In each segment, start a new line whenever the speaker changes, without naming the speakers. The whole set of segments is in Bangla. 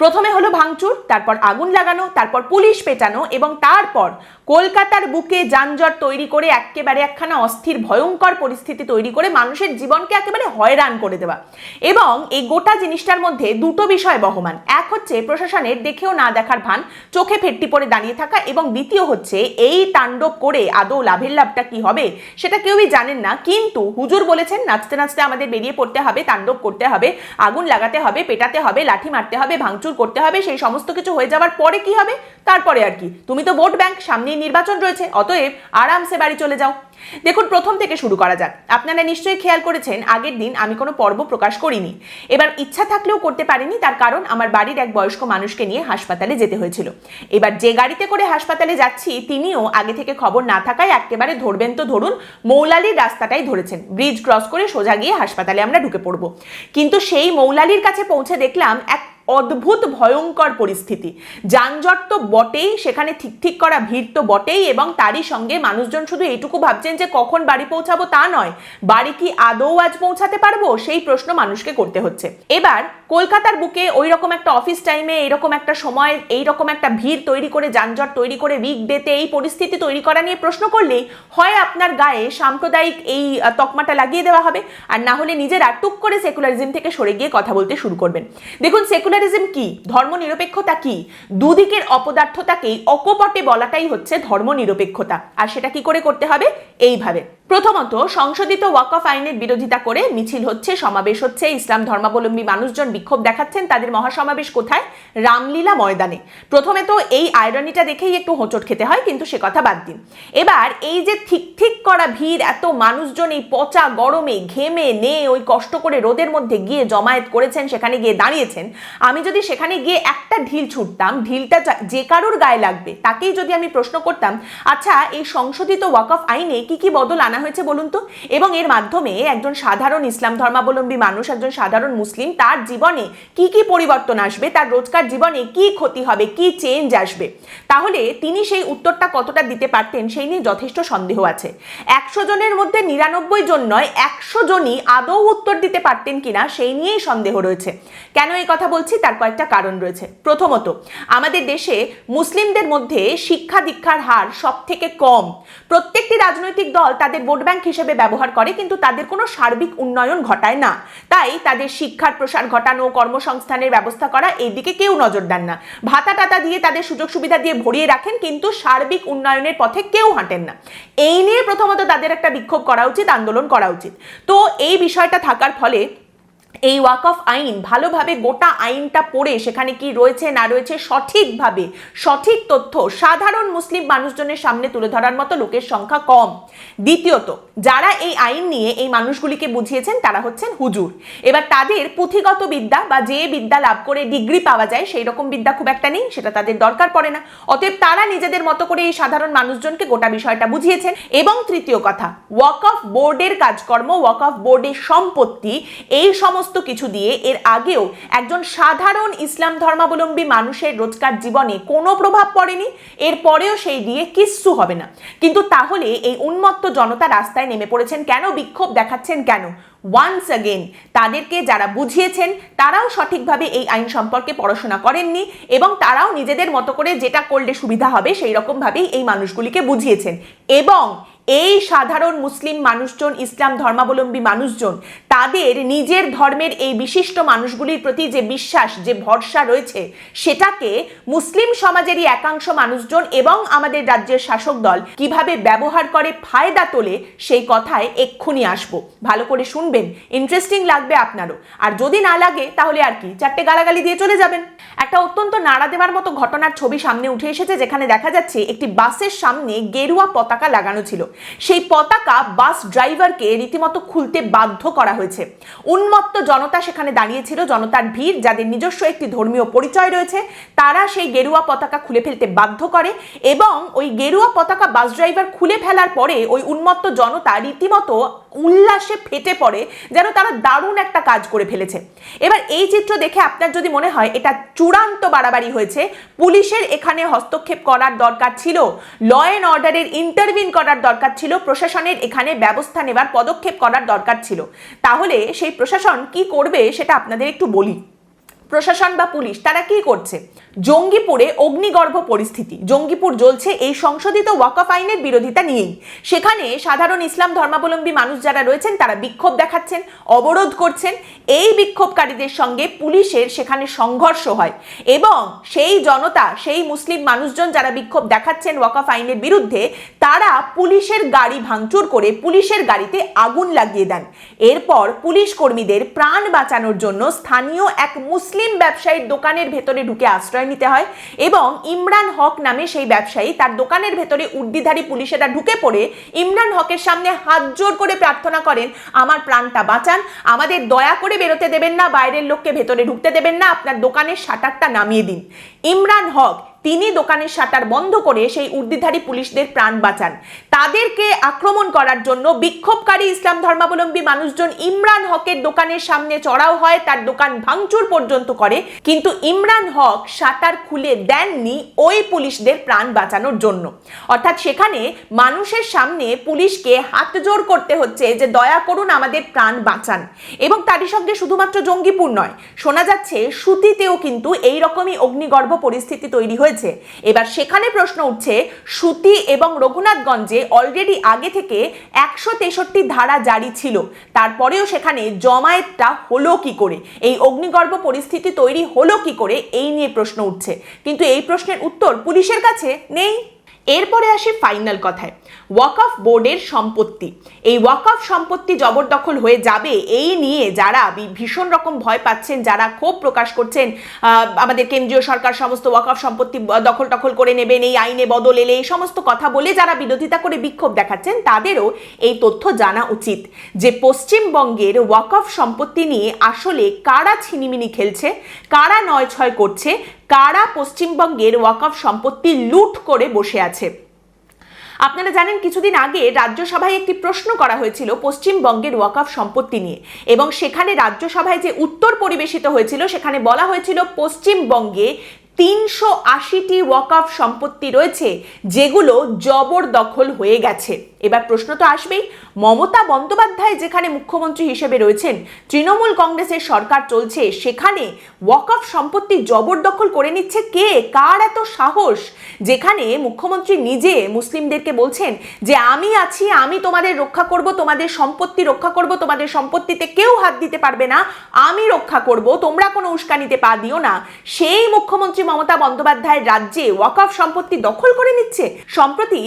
প্রথমে হলো ভাঙচুর, তারপর আগুন লাগানো, তারপর পুলিশ পেটানো এবং তারপর কলকাতার বুকে যানজট তৈরি করে একেবারে একখানা অস্থির, ভয়ঙ্কর পরিস্থিতি তৈরি করে মানুষের জীবনকে একেবারে হয়রান করে দেওয়া। এবং এই গোটা জিনিসটার মধ্যে দুটো বিষয় বহমান। এক হচ্ছে প্রশাসনের দেখেও না দেখার ভান, চোখে ফেটটি পড়ে দাঁড়িয়ে থাকা এবং দ্বিতীয় হচ্ছে এই তাণ্ডব করে আদৌ লাভের লাভটা কি হবে সেটা কেউই জানেন না। কিন্তু হুজুর বলেছেন, নাচতে নাচতে আমাদের বেরিয়ে পড়তে হবে, তাণ্ডব করতে হবে, আগুন লাগাতে হবে, পেটাতে হবে, লাঠি মারতে হবে, ভাঙচুর করতে হবে, সেই সমস্ত কিছু হয়ে যাওয়ার পরে কি হবে? তারপরে আর কি। তুমি তো ভোট ব্যাংক, সামনেই নির্বাচন রয়েছে, অতএব আরামসে বাড়ি চলে যাও। দেখুন, প্রথম থেকে শুরু করা যাক। আপনারা নিশ্চয়ই খেয়াল করেছেন, আগের দিন আমি কোনো পর্ব প্রকাশ করিনি। এবার ইচ্ছা থাকলেও করতে পারিনি, তার কারণ আমার বাড়ির এক বয়স্ক মানুষকে নিয়ে হাসপাতালে যেতে হয়েছিল। এবার যে গাড়িতে করে হাসপাতালে যাচ্ছি, তিনিও আগে থেকে খবর না থাকায় একেবারে ধরবেন তো ধরুন, মৌলালির রাস্তাটাই ধরেছেন। ব্রিজ ক্রস করে সোজা গিয়ে হাসপাতালে আমরা ঢুকে পড়ব। কিন্তু সেই মৌলালির কাছে পৌঁছে দেখলাম, এক অদ্ভুত, ভয়ঙ্কর পরিস্থিতি। যানজট তো বটেই, সেখানে ঠিক ঠিক করা ভিড় তো বটেই এবং তারই সঙ্গে মানুষজন শুধু এইটুকু ভাবছেন যে কখন বাড়ি পৌঁছাবো তা নয়। বাড়ি কি আদৌ আজ পৌঁছাতে পারব? সেই প্রশ্ন মানুষকে করতে হচ্ছে। এবার কলকাতার বুকে ওই রকম একটা অফিস টাইমে এইরকম একটা সময়, এইরকম একটা ভিড় তৈরি করে, যানজট তৈরি করে উইক ডেতে এই পরিস্থিতি তৈরি করা নিয়ে প্রশ্ন করলেই হয় আপনার গায়ে সাম্প্রদায়িক এই তকমাটা লাগিয়ে দেওয়া হবে। আর না হলে নিজেরা টুক করে সেকুলারিজম থেকে সরে গিয়ে কথা বলতে শুরু করবেন। দেখুন সেকুলারিজম কি? ধর্মনিরপেক্ষতা কি? দুদিকের অপদার্থতাকেই অকপটে বলাটাই হচ্ছে ধর্মনিরপেক্ষতা। আর সেটা কি করে করতে হবে? এইভাবে। প্রথমত, সংশোধিত ওয়াকফ আইনের বিরোধিতা করে মিছিল হচ্ছে, সমাবেশ হচ্ছে, ইসলাম ধর্মাবলম্বী মানুষজন বিক্ষোভ দেখাচ্ছেন, তাদের মহাসমাবেশ কোথায়? রামলীলা ময়দানে। প্রথমে তো এই আয়রনিটা দেখেই একটু হোঁচট খেতে হয়, কিন্তু সে কথা বাদ দিন। এবার এই যে ঠিক ঠিক করা ভিড়, এত মানুষজন এই পচা গরমে ঘেমে নে ওই কষ্ট করে রোদের মধ্যে গিয়ে জমায়েত করেছেন, সেখানে গিয়ে দাঁড়িয়েছেন, আমি যদি সেখানে গিয়ে একটা ঢিল ছুটতাম, ঢিলটা যা- কারোর গায়ে লাগবে, তাকেই যদি আমি প্রশ্ন করতাম আচ্ছা এই সংশোধিত ওয়াকফ আইনে কি কি বদল আনা হয়েছে, বলুন তো? এবং এর মাধ্যমে একজন সাধারণ ইসলাম ধর্মাবলম্বী মানুষ, একজন সাধারণ মুসলিম, তার জীবনে কি কি পরিবর্তন আসবে? তার রোজকার জীবনে কি ক্ষতি হবে? কি চেঞ্জ আসবে? তাহলে তিনি সেই উত্তরটা কতটা দিতে পারতেন সেই নিয়ে যথেষ্ট সন্দেহ আছে। একশো জনের মধ্যে নিরানব্বই জন নয়, একশো জনই আদৌ উত্তর দিতে পারতেন কিনা সেই নিয়েই সন্দেহ রয়েছে। কেন এই কথা বলছি? তার কয়েকটা কারণ রয়েছে। প্রথমত, আমাদের দেশে মুসলিমদের মধ্যে শিক্ষা দীক্ষার হার সব থেকে কম। প্রত্যেকটি রাজনৈতিক দল তাদের ভোট ব্যাংক হিসেবে ব্যবহার করে, কিন্তু তাদের কোনো সার্বিক উন্নয়ন ঘটায় না। তাই তাদের শিক্ষার প্রসার ঘটানো, কর্মসংস্থানের ব্যবস্থা করা, এই দিকে কেউ নজর দেন না। ভাতা টাতা দিয়ে তাদের সুযোগ সুবিধা দিয়ে ভরিয়ে রাখেন, কিন্তু সার্বিক উন্নয়নের পথে কেউ হাঁটেন না। এই নিয়ে প্রথমত তাদের একটা বিক্ষোভ করা উচিত, আন্দোলন করা উচিত। তো এই বিষয়টা থাকার ফলে এই ওয়াকফ আইন, ভালোভাবে গোটা আইনটা পড়ে সেখানে কি রয়েছে, না রয়েছে, সঠিকভাবে সঠিক তথ্য সাধারণ মুসলিম মানুষজনের সামনে তুলে ধরার মতো লোকের সংখ্যা কম। দ্বিতীয়ত, যারা এই আইন নিয়ে এই মানুষগুলিকে বুঝিয়েছেন তারা হচ্ছেন হুজুর। এবার তাদের পুঁথিগত বিদ্যা বা যে বিদ্যা লাভ করে ডিগ্রি পাওয়া যায় সেই রকম বিদ্যা খুব একটা নেই, সেটা তাদের দরকার পড়ে না। অতএব তারা নিজেদের মতো করে এই সাধারণ মানুষজনকে গোটা বিষয়টা বুঝিয়েছেন। এবং তৃতীয় কথা ওয়াকফ বোর্ডের কাজকর্ম ওয়াকফ বোর্ডের সম্পত্তি, এই সমস্ত কিছু দিয়ে এর আগেও একজন সাধারণ ইসলাম ধর্মাবলম্বী মানুষের রোজকার জীবনে কোনো প্রভাব পড়েনি এর পরেও সেই দিয়ে কিচ্ছু হবে না। কিন্তু তাহলে এই উন্মত্ত জনতা রাস্তায় নেমে পড়েছেন কেন? বিক্ষোভ দেখাচ্ছেন কেন? ওয়ান্স অ্যাগেন তাদেরকে যারা বুঝিয়েছেন, তারাও সঠিকভাবে এই আইন সম্পর্কে পড়াশোনা করেননি এবং তারাও নিজেদের মতো করে যেটা করলে সুবিধা হবে, সেই রকমভাবেই এই মানুষগুলিকে বুঝিয়েছেন। এবং এই সাধারণ মুসলিম মানুষজন, ইসলাম ধর্মাবলম্বী মানুষজন, তাদের নিজের ধর্মের এই বিশিষ্ট মানুষগুলির প্রতি যে বিশ্বাস, যে ভরসা রয়েছে, সেটাকে মুসলিম সমাজেরই একাংশ মানুষজন এবং আমাদের রাজ্যের শাসক দল কীভাবে ব্যবহার করে ফায়দা তোলে, সেই কথায় এক্ষুনি আসব। ভালো করে শুনবেন ইন্টারেস্টিং লাগবে আপনারও। আর যদি না লাগে, তাহলে আর কি, চারটে গালাগালি দিয়ে চলে যাবেন। একটা অত্যন্ত নাড়া দেওয়ার মতো ঘটনার ছবি সামনে উঠে এসেছে, যেখানে দেখা যাচ্ছে একটি বাসের সামনে গেরুয়া পতাকা লাগানো ছিল। সেই পতাকা বাস ড্রাইভারকে রীতিমতো খুলতে বাধ্য করা হয়েছে। উন্মত্ত জনতা সেখানে দাঁড়িয়েছিল, জনতার ভিড়, যাদের নিজস্ব একটি ধর্মীয় পরিচয় রয়েছে, তারা সেই গেরুয়া পতাকা খুলে ফেলতে বাধ্য করে এবং ওই গেরুয়া পতাকা বাস ড্রাইভার খুলে ফেলার পরে ওই উন্মত্ত জনতা রীতিমতো উল্লাসে ফেটে পড়ে যেন তারা দারুণ একটা কাজ করে ফেলেছে। এবার এই চিত্র দেখে আপনার যদি মনে হয় এটা চূড়ান্ত বাড়াবাড়ি হয়েছে, পুলিশের এখানে হস্তক্ষেপ করার দরকার ছিল ল অ্যান্ড অর্ডারের ইন্টারভিন করার দরকার ছিল, প্রশাসনের এখানে ব্যবস্থা নেবার, পদক্ষেপ করার দরকার ছিল। তাহলে সেই প্রশাসন কি করবে সেটা আপনাদের একটু বলি। প্রশাসন বা পুলিশ, তারা কি করছে? জঙ্গিপুরে অগ্নিগর্ভ পরিস্থিতি। জঙ্গিপুর জ্বলছে এই সংশোধিত ওয়াকফ আইনের বিরোধিতা নিয়েই। সেখানে সাধারণ ইসলাম ধর্মাবলম্বী মানুষ যারা রয়েছেন, তারা বিক্ষোভ দেখাচ্ছেন, অবরোধ করছেন। এই বিক্ষোভকারীদের সঙ্গে পুলিশের সেখানে সংঘর্ষ হয় এবং সেই জনতা, সেই মুসলিম মানুষজন যারা বিক্ষোভ দেখাচ্ছেন ওয়াকফ আইনের বিরুদ্ধে, তারা পুলিশের গাড়ি ভাঙচুর করে পুলিশের গাড়িতে আগুন লাগিয়ে দেন। এরপর পুলিশ কর্মীদের প্রাণ বাঁচানোর জন্য স্থানীয় এক মুসলিম ব্যবসায়ীর দোকানের ভেতরে ঢুকে আশ্রয় নিতে হয় এবং ইমরান হক নামে সেই ব্যবসায়ী তার দোকানের ভেতরে উর্দিধারী পুলিশেরা ঢুকে পড়ে ইমরান হকের সামনে হাত জোর করে প্রার্থনা করেন, আমার প্রাণটা বাঁচান, আমাদের দয়া করে বেরোতে দেবেন না, বাইরের লোককে ভেতরে ঢুকতে দেবেন না, আপনার দোকানের শাটারটা নামিয়ে দিন। ইমরান হক তিনি দোকানের শাটার বন্ধ করে সেই উর্দিধারী পুলিশদের প্রাণ বাঁচান। তাদেরকে আক্রমণ করার জন্য বিক্ষোভকারী ইসলাম ধর্মাবলম্বী মানুষজন ইমরান হকের দোকানের সামনে চড়াও হয়, তার দোকান ভাঙচুর পর্যন্ত করে। কিন্তু ইমরান হক শাটার খুলে দেননি ওই পুলিশদের প্রাণ বাঁচানোর জন্য। অর্থাৎ সেখানে মানুষের সামনে পুলিশকে হাত জোর করতে হচ্ছে যে দয়া করুন আমাদের প্রাণ বাঁচান। এবং তারই সঙ্গে শুধুমাত্র জঙ্গিপুর নয়, শোনা যাচ্ছে সুতিতেও কিন্তু এই রকমই অগ্নিগর্ভ পরিস্থিতি তৈরি হয়েছে। এবার সেখানে প্রশ্ন উঠছে, সুতি এবং রঘুনাথগঞ্জে অলরেডি আগে থেকে একশো তেষট্টি ধারা জারি ছিল। তারপরেও সেখানে জমায়েতটা হলো কি করে? এই অগ্নিগর্ভ পরিস্থিতি তৈরি হলো কি করে? এই নিয়ে প্রশ্ন উঠছে। কিন্তু এই প্রশ্নের উত্তর পুলিশের কাছে নেই। এরপরে আসি ফাইনাল কথায়। ওয়াকফ বোর্ডের সম্পত্তি। এই ওয়াকফ সম্পত্তি জবরদখল হয়ে যাবে এই নিয়ে যারা ভীষণ রকম ভয় পাচ্ছেন, যারা ক্ষোভ প্রকাশ করছেন আমাদের কেন্দ্রীয় সরকার সমস্ত ওয়াকফ সম্পত্তি দখল টখল করে নেবেন, এই আইনে বদল এলে, এই সমস্ত কথা বলে যারা বিরোধিতা করে বিক্ষোভ দেখাচ্ছেন, তাদেরও এই তথ্য জানা উচিত। যে পশ্চিমবঙ্গের ওয়াকফ সম্পত্তি নিয়ে আসলে কারা ছিনিমিনি খেলছে, কারা নয় ছয় করছে কারা পশ্চিমবঙ্গের ওয়াকফ সম্পত্তি লুট করে বসে আছে? আপনারা জানেন, কিছুদিন আগে রাজ্যসভায় একটি প্রশ্ন করা হয়েছিল পশ্চিমবঙ্গের ওয়াকফ সম্পত্তি নিয়ে। এবং সেখানে রাজ্যসভায় যে উত্তর পরিবেশিত হয়েছিল, সেখানে বলা হয়েছিল পশ্চিমবঙ্গে তিনশো আশিটি ওয়াকফ সম্পত্তি রয়েছে, যেগুলো জবরদখল হয়ে গেছে। এবার প্রশ্ন তো আসবেই, মমতা বন্দ্যোপাধ্যায় যেখানে মুখ্যমন্ত্রী হিসেবে রয়েছেন, তৃণমূল কংগ্রেসের সরকার চলছে, সেখানে ওয়াকফ সম্পত্তি জবরদখল করে নিচ্ছে কে? কার এত সাহস? যেখানে মুখ্যমন্ত্রী নিজে মুসলিমদেরকে বলছেন যে, আমি আছি, আমি তোমাদের রক্ষা করব, তোমাদের সম্পত্তি রক্ষা করব, তোমাদের সম্পত্তিতে কেউ হাত দিতে পারবে না, আমি রক্ষা করব, তোমরা কোনো উস্কানিতে পা দিও না। সেই মুখ্যমন্ত্রী মমতা বন্দ্যোপাধ্যায়ের রাজ্যে ওয়াকফ সম্পত্তি দখল করে নিচ্ছে সম্প্রতি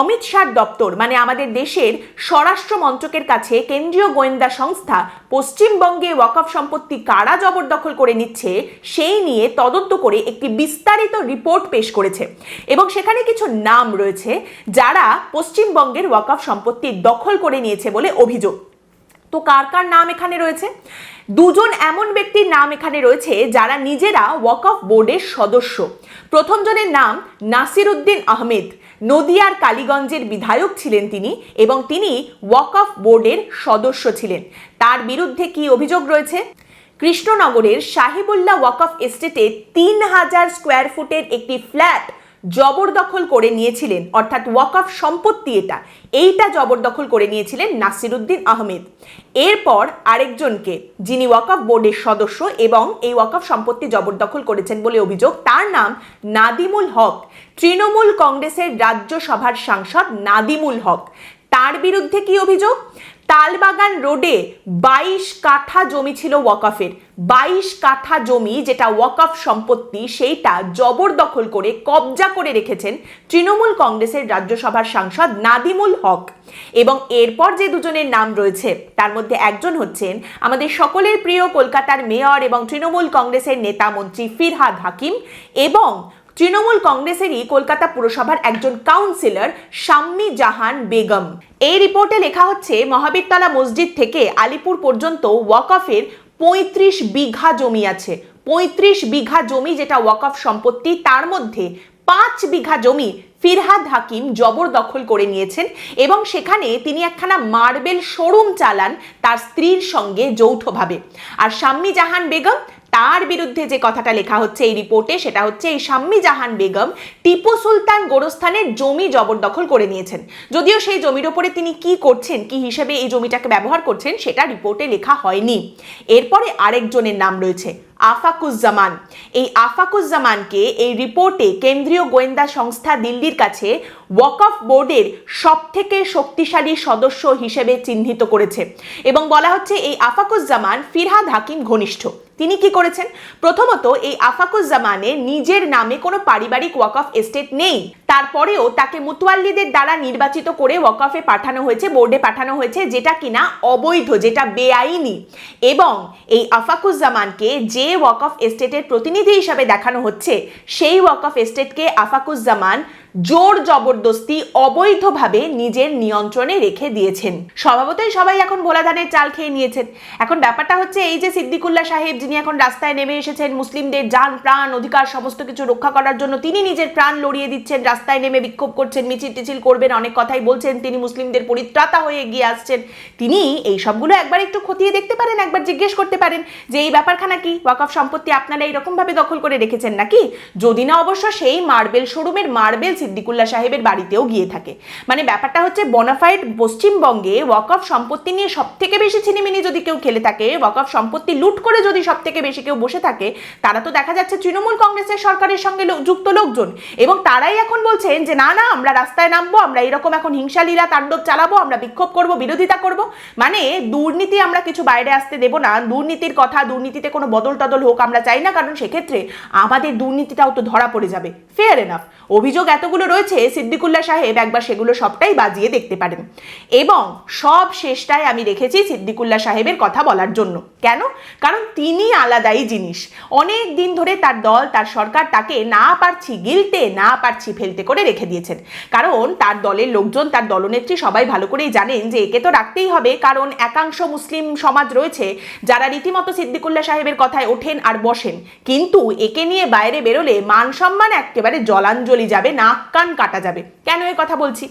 অমিত শাহ দপ্তর মানে আমাদের দেশের স্বরাষ্ট্র মন্ত্রকের কাছে কেন্দ্রীয় গোয়েন্দা সংস্থা পশ্চিমবঙ্গে ওয়াকফ সম্পত্তি কারা জবরদখল করে নিচ্ছে সেই নিয়ে তদন্ত করে একটি বিস্তারিত রিপোর্ট পেশ করেছে। এবং সেখানে কিছু নাম রয়েছে যারা পশ্চিমবঙ্গের ওয়াকফ সম্পত্তি দখল করে নিয়েছে বলে অভিযোগ। তো কার কার নাম এখানে রয়েছে? দুজন এমন ব্যক্তির নাম এখানে রয়েছে যারা নিজেরা ওয়াকফ বোর্ডের সদস্য। প্রথম জনের নাম নাসির উদ্দিন আহমেদ। নদিয়ার কালীগঞ্জের বিধায়ক ছিলেন তিনি এবং তিনি ওয়াকফ বোর্ডের সদস্য ছিলেন। তার বিরুদ্ধে কি অভিযোগ রয়েছে? কৃষ্ণনগরের সাহিবুল্লাহ ওয়াকফ এস্টেটে তিন হাজার স্কোয়ার ফুটের একটি ফ্ল্যাট জবরদখল করে নিয়েছিলেন, অর্থাৎ ওয়াকফ সম্পত্তি এটা, এইটা জবরদখল করে নিয়েছিলেন নাসিরুদ্দিন আহমেদ। এরপর আরেকজনকে, যিনি ওয়াকফ বোর্ডের সদস্য এবং এই ওয়াকফ সম্পত্তি জবরদখল করেছেন বলে অভিযোগ, তার নাম নাদিমুল হক। তৃণমূল কংগ্রেসের রাজ্যসভার সাংসদ নাদিমুল হক। তার বিরুদ্ধে কি অভিযোগ? তালবাগান রোডে বাইশ কাঠা জমি ছিল ওয়াকাফের। বাইশ কাঠা জমি যেটা ওয়াকাফ সম্পত্তি সেইটা জবরদখল করে কবজা করে রেখেছেন তৃণমূল কংগ্রেসের রাজ্যসভার সাংসদ নাদিমুল হক। এবং এরপর যে দুজনের নাম রয়েছে, তার মধ্যে একজন হচ্ছেন আমাদের সকলের প্রিয় কলকাতার মেয়র এবং তৃণমূল কংগ্রেসের নেতা মন্ত্রী ফিরহাদ হাকিম এবং তৃণমূল কংগ্রেসেরই কলকাতা পুরসভার একজন কাউন্সিলর শাম্মী জাহান বেগম। এই রিপোর্টে লেখা হচ্ছে মহাবীরতলা মসজিদ থেকে আলিপুর পর্যন্ত ওয়াকফের পঁয়ত্রিশ বিঘা জমি আছে। পঁয়ত্রিশ বিঘা জমি যেটা ওয়াকফ সম্পত্তি, তার মধ্যে পাঁচ বিঘা জমি ফিরহাদ হাকিম জবরদখল করে নিয়েছেন এবং সেখানে তিনি একখানা মার্বেল শোরুম চালান তার স্ত্রীর সঙ্গে যৌথভাবে। আর শাম্মী জাহান বেগম তার বিরুদ্ধে যে কথাটা লেখা হচ্ছে এই রিপোর্টে, সেটা হচ্ছে এই শাম্মী জাহান বেগম টিপু সুলতান গোরস্থানের জমি জবরদখল করে নিয়েছেন। যদিও সেই জমির ওপরে তিনি কি করছেন, কি হিসেবে এই জমিটাকে ব্যবহার করছেন, সেটা রিপোর্টে লেখা হয়নি। এরপরে আরেকজনের নাম রয়েছে। আফাকুজ্জামান। এই আফাকুজ্জামানকে এই রিপোর্টে কেন্দ্রীয় গোয়েন্দা সংস্থা দিল্লির কাছে ওয়াকফ বোর্ডের সব থেকে শক্তিশালী সদস্য হিসেবে চিহ্নিত করেছে এবং বলা হচ্ছে এই আফাকুজ্জামান ফিরহাদ হাকিম ঘনিষ্ঠ। তিনি কি করেছেন? প্রথমত এই আফাকুজ্জামানের নিজের নামে কোনো পারিবারিক ওয়াকফ এস্টেট নেই। তারপরেও তাকে মুতওয়াল্লিদের দ্বারা নির্বাচিত করে ওয়াকফে পাঠানো হয়েছে, বোর্ডে পাঠানো হয়েছে, যেটা কিনা অবৈধ, যেটা বেআইনি। এবং এই আফাকুজ্জামানকে যে ওয়াকফ এস্টেটের প্রতিনিধি হিসাবে দেখানো হচ্ছে। সেই ওয়াক অফ এস্টেটকে আফাকুজ্জামান জোর জবরদস্তি অবৈধভাবে নিজের নিয়ন্ত্রণে রেখে দিয়েছেন। স্বভাবতই সবাই এখন ভোলা ধানের চাল খেয়ে নিয়েছেন। এখন ব্যাপারটা হচ্ছে এই যে সিদ্দিকুল্লাহ সাহেব, যিনি এখন রাস্তায় নেমে এসেছেন, মুসলিমদের যান, প্রাণ, অধিকার, সমস্ত কিছু রক্ষা করার জন্য তিনি নিজের প্রাণ লড়িয়ে দিচ্ছেন, রাস্তায় নেমে বিক্ষোভ করছেন, মিছিল টিছিল করবেন, অনেক কথাই বলছেন, তিনি মুসলিমদের পরিত্রাতা হয়ে এগিয়ে আসছেন। তিনি এই সবগুলো একবার একটু খতিয়ে দেখতে পারেন, একবার জিজ্ঞেস করতে পারেন যে এই ব্যাপারখানা কি? ওয়াকফ সম্পত্তি আপনারা এইরকম ভাবে দখল করে রেখেছেন নাকি? যদি না, অবশ্য সেই মার্বেল শোরুমের মার্বেল সিদ্দিকুল্লাহ সাহেবের বাড়িতেও গিয়ে থাকে। মানে ব্যাপারটা হচ্ছে বনাফাইড পশ্চিমবঙ্গে ওয়াকফ সম্পত্তি নিয়ে সব থেকে বেশি ছিনিমিনি যদি কেউ খেলে থাকে ওয়াকফ সম্পত্তি লুট করে যদি সব থেকে বেশি কেউ বসে থাকে, তারা তো দেখা যাচ্ছে তৃণমূল কংগ্রেসের সরকারের সঙ্গে যুক্ত লোকজন। এবং তারাই এখন বলছেন যে, না না, আমরা রাস্তায় নামবো, আমরা এরকম এখন হিংসালীলা তাণ্ডব চালাবো, আমরা বিক্ষোভ করব, বিরোধিতা করব। মানে দুর্নীতি আমরা কিছু বাইরে আসতে দেব না। দুর্নীতির কথা, দুর্নীতিতে কোনো বদল টদল হোক আমরা চাই না। কারণ সেক্ষেত্রে আমাদের দুর্নীতিটাও তো ধরা পড়ে যাবে। ফেয়ার এনাফ অভিযোগ এতগুলো রয়েছে, সিদ্দিকুল্লাহ সাহেব একবার সেগুলো সবটাই বাজিয়ে দেখতে পারেন। এবং সব শেষটায় আমি রেখেছি সিদ্দিকুল্লাহ সাহেবের কথা বলার জন্য। কেন? কারণ তিনি আলাদাই জিনিস। অনেক দিন ধরে তার দল, তার সরকার তাকে না পারছি গিলতে, না পারছি ফেলতে করে রেখে দিয়েছেন। কারণ তার দলের লোকজন, তার দলনেত্রী সবাই ভালো করেই জানেন যে একে তো রাখতেই হবে, কারণ একাংশ মুসলিম সমাজ রয়েছে যারা রীতিমতো সিদ্দিকুল্লাহ সাহেবের কথায় ওঠেন আর বসেন। কিন্তু একে নিয়ে বাইরে বেরোলে মান সম্মান একেবারে জলাঞ্জলি যাবে, নাক কান কাটা যাবে। কেন এ কথা বলছি?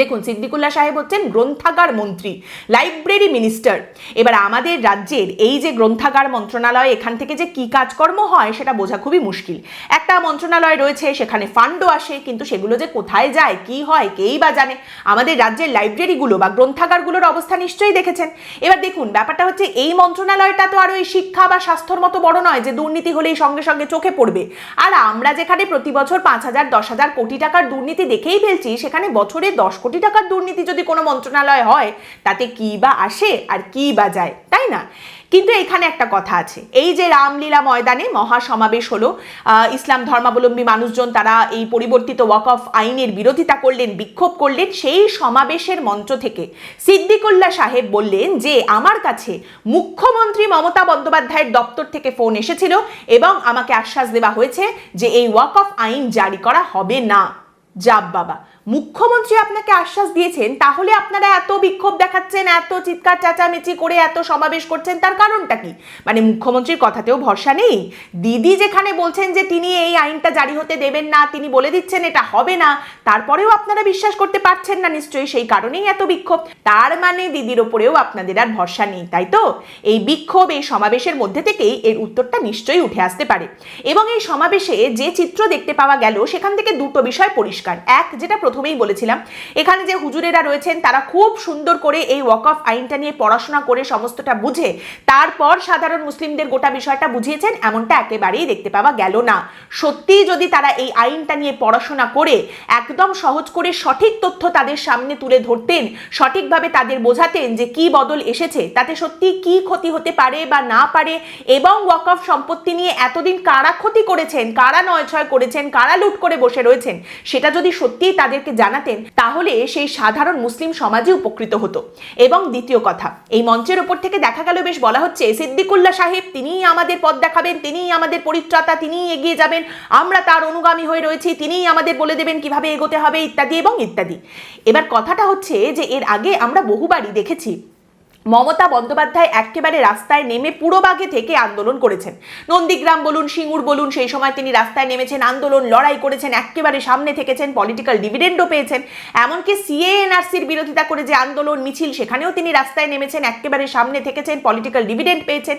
দেখুন, সিদ্দিকুল্লাহ সাহেব হচ্ছেন গ্রন্থাগার মন্ত্রী, লাইব্রেরি মিনিস্টার। এবার আমাদের রাজ্যের এই যে গ্রন্থাগার মন্ত্রণালয়, এখান থেকে যে কি কাজকর্ম হয় সেটা বোঝা খুবই মুশকিল। একটা মন্ত্রণালয় রয়েছে, সেখানে ফান্ডও আসে, কিন্তু সেগুলো যে কোথায় যায়, কি হয়, কেই বা জানে, আমাদের রাজ্যের লাইব্রেরিগুলো বা গ্রন্থাগারগুলোর অবস্থা নিশ্চয়ই দেখেছেন। এবার দেখুন, ব্যাপারটা হচ্ছে এই মন্ত্রণালয়টা তো আর ওই শিক্ষা বা স্বাস্থ্যর মতো বড় নয় যে দুর্নীতি হলেই সঙ্গে সঙ্গে চোখে পড়বে। আর আমরা যেখানে প্রতি বছর পাঁচ হাজার, দশ হাজার কোটি টাকার দুর্নীতি দেখেই ফেলছি, সেখানে বছরে দশ কোটি টাকার দুর্নীতি যদি কোনো মন্ত্রণালয় হয়, তাতে কি বা আসে আর কি বা যায়, তাই না? কিন্তু এখানে একটা কথা আছে। এই যে রামলীলা ময়দানে মহা সমাবেশ হলো ইসলাম ধর্মাবলম্বী মানুষজন তারা এই পরিবর্তিত ওয়াক অফ আইনের বিরোধিতা করলেন, বিক্ষোভ করলেন, সেই সমাবেশের মঞ্চ থেকে সিদ্দিকুল্লাহ সাহেব বললেন যে, আমার কাছে মুখ্যমন্ত্রী মমতা বন্দ্যোপাধ্যায়ের দপ্তর থেকে ফোন এসেছিল এবং আমাকে আশ্বাস দেওয়া হয়েছে যে, এই ওয়াক অফ আইন জারি করা হবে না। যাব বাবা। মুখ্যমন্ত্রী আপনাকে আশ্বাস দিয়েছেন, তাহলে আপনারা এত বিক্ষোভ দেখাচ্ছেন, এত চিৎকার, চেঁচামেচি করে এত সমাবেশ করছেন, তার কারণটা কি? মানে মুখ্যমন্ত্রীর কথাতেও ভরসা নেই। দিদি যেখানে বলছেন যে তিনি এই আইনটা জারি হতে দেবেন না, তিনি বলে দিচ্ছেন এটা হবে না, তারপরেও আপনারা বিশ্বাস করতে পারছেন না নিশ্চয়ই, সেই কারণেই এত বিক্ষোভ। তার মানে দিদির ওপরেও আপনাদের আর ভরসা নেই, তাই তো? এই বিক্ষোভ, এই সমাবেশের মধ্যে থেকেই এর উত্তরটা নিশ্চয়ই উঠে আসতে পারে। এবং এই সমাবেশে যে চিত্র দেখতে পাওয়া গেল, সেখান থেকে দুটো বিষয় পরিষ্কার। এক, যেটা প্রথমেই বলেছিলাম, এখানে যে হুজুরেরা রয়েছেন, তারা খুব সুন্দর করে এই ওয়াকফ আইনটা নিয়ে পড়াশোনা করে সমস্তটা বুঝে, তারপর সাধারণ মুসলিমদের গোটা বিষয়টা বুঝিয়েছেন, এমনটা একেবারেই দেখতে পাওয়া গেল না। সত্যিই যদি তারা এই আইনটা নিয়ে পড়াশোনা করে, একদম সহজ করে সঠিক তথ্য তাদের সামনে তুলে ধরতেন, সঠিকভাবে তাদের বোঝাতেন যে কি বদল এসেছে, তাতে সত্যি কি ক্ষতি হতে পারে বা না পারে, এবং ওয়াকফ সম্পত্তি নিয়ে এতদিন কারা ক্ষতি করেছেন, কারা নয়ছয় করেছেন, কারা লুট করে বসে রয়েছেন, সেটা যদি সত্যিই তাদেরকে জানাতেন, তাহলে সেই সাধারণ মুসলিম সমাজে উপকৃত হতো। এবং দ্বিতীয় কথা, এই মঞ্চের ওপর থেকে দেখা গেল বেশ বলা হচ্ছে, সিদ্দিকুল্লাহ সাহেব তিনিই আমাদের পথ দেখাবেন, তিনিই আমাদের পরিত্রাতা, তিনিই এগিয়ে যাবেন, আমরা তার অনুগামী হয়ে রয়েছি, তিনিই আমাদের বলে দেবেন কীভাবে এগোতে হবে, ইত্যাদি এবং ইত্যাদি। এবার কথাটা হচ্ছে যে, এর আগে আমরা বহুবারই দেখেছি মমতা বন্দ্যোপাধ্যায় একেবারে রাস্তায় নেমে পুরোবাগে থেকে আন্দোলন করেছেন। নন্দীগ্রাম বলুন, সিঙ্গুর বলুন, সেই সময় তিনি রাস্তায় নেমেছেন, আন্দোলন, লড়াই করেছেন একেবারে সামনে থেকেছেন পলিটিক্যাল ডিভিডেন্ডও পেয়েছেন। এমনকি সিএএনআরসির বিরোধিতা করে যে আন্দোলন মিছিল, সেখানেও তিনি রাস্তায় নেমেছেন একেবারে সামনে থেকেছেন পলিটিক্যাল ডিভিডেন্ড পেয়েছেন।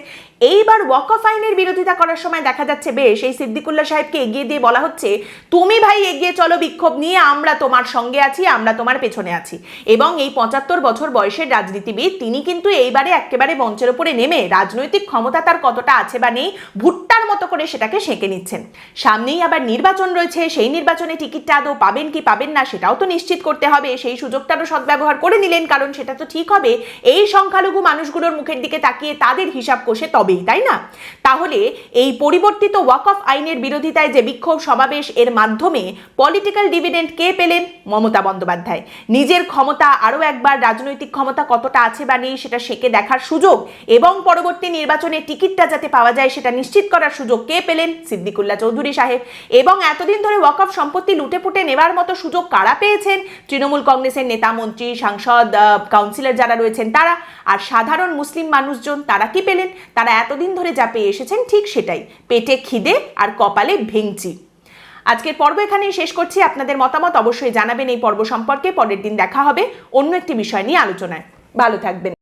এইবার ওয়াকফ আইনের বিরোধিতা করার সময় দেখা যাচ্ছে বেশ, এই সিদ্দিকুল্লাহ সাহেবকে এগিয়ে দিয়ে বলা হচ্ছে, তুমি ভাই এগিয়ে চলো, বিক্ষোভ নিয়ে আমরা তোমার সঙ্গে আছি, আমরা তোমার পেছনে আছি। এবং এই পঁচাত্তর বছর বয়সের রাজনীতিবিদ, তিনি কিন্তু কিন্তু এইবারে একেবারে মঞ্চের উপরে নেমে রাজনৈতিক ক্ষমতা তার কতটা আছে বা নেই, ভুট্টার মতো করে সেটাকে সেঁকে নিচ্ছেন। সামনেই আবার নির্বাচন রয়েছে, সেই নির্বাচনে টিকিটটা আদৌ পাবেন কি পাবেন না সেটাও তো নিশ্চিত করতে হবে। সেই সুযোগটারও সদ্ব্যবহার করে নিলেন, কারণ সেটা তো ঠিক হবে। এই সংখ্যালঘু মানুষগুলোর মুখের দিকে তাকিয়ে তাদের হিসাব কষে তবেই, তাই না? তাহলে এই পরিবর্তিত ওয়াক অফ আইনের বিরোধিতায় যে বিক্ষোভ সমাবেশ, এর মাধ্যমে পলিটিক্যাল ডিভিডেন্ড কে পেলেন? মমতা বন্দ্যোপাধ্যায়। নিজের ক্ষমতা আরও একবার রাজনৈতিক ক্ষমতা কতটা আছে বা নেই সেটা সেকে দেখার সুযোগ এবং পরবর্তী নির্বাচনে টিকিটটা যাতে পাওয়া যায় সেটা নিশ্চিত করার সুযোগ কে পেলেন? সিদ্দিকুল্লাহ চৌধুরী সাহেব। এবং এতদিন ধরে ওয়াক অফ সম্পত্তি লুটে পুটে নেওয়ার মতো সুযোগ কারা পেয়েছেন? তৃণমূল কংগ্রেসের নেতা, মন্ত্রী, সাংসদ কাউন্সিলর যারা রয়েছেন তারা। আর সাধারণ মুসলিম মানুষজন তারা কি পেলেন? তারা এতদিন ধরে যা পেয়ে এসেছেন ঠিক সেটাই। পেটে খিদে আর কপালে ভেঙচি আজকের পর্ব এখানেই শেষ করছি। আপনাদের মতামত অবশ্যই জানাবেন এই পর্ব সম্পর্কে। পরের দিন দেখা হবে অন্য একটি বিষয় নিয়ে আলোচনায়। ভালো থাকবেন।